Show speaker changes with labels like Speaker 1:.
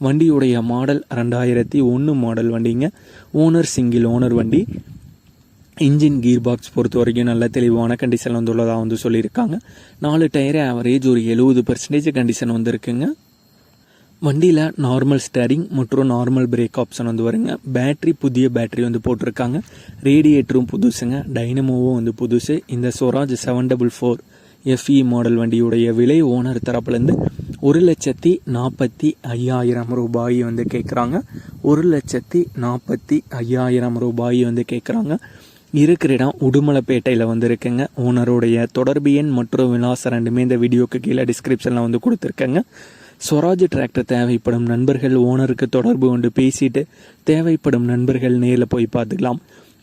Speaker 1: வண்டியுடைய மாடல் ரெண்டாயிரத்தி ஒன்று மாடல் வண்டிங்க. ஓனர் சிங்கிள் ஓனர் வண்டி. இன்ஜின் கீர் பாக்ஸ் பொறுத்த வரைக்கும் நல்ல தெளிவான கண்டிஷன் வந்துள்ளதாக வந்து சொல்லியிருக்காங்க. நாலு டயர் ஆவரேஜ் ஒரு எழுபது பர்சன்டேஜ் கண்டிஷன் வந்துருக்குங்க. வண்டியில் நார்மல் ஸ்டேரிங் மற்றும் நார்மல் பிரேக் ஆப்ஷன் வந்து வருங்க. பேட்ரி புதிய பேட்டரி வந்து போட்டிருக்காங்க. ரேடியேட்டரும் புதுசுங்க. டைனமோவும் வந்து புதுசு. இந்த Swaraj seven double four F E model வண்டியுடைய விலை ஓனர் தரப்புலேருந்து ஒரு லட்சத்தி நாற்பத்தி ஐயாயிரம் ரூபாய் வந்து கேட்குறாங்க ஒரு லட்சத்தி நாற்பத்தி ஐயாயிரம் ரூபாய் வந்து கேட்குறாங்க இருக்கிற இடம் உடுமலைப்பேட்டையில் வந்து இருக்குங்க ஓனருடைய தொடர்பு எண் மற்றும் விலாசம் ரெண்டுமே இந்த வீடியோக்கு கீழே டிஸ்கிரிப்ஷனில் வந்து கொடுத்துருக்கேங்க. ஸ்வராஜ் டிராக்டர் தேவைப்படும் நண்பர்கள் ஓனருக்கு தொடர்பு கொண்டு பேசிட்டு தேவைப்படும் நண்பர்கள் நேரில் போய் பார்த்துக்கலாம்.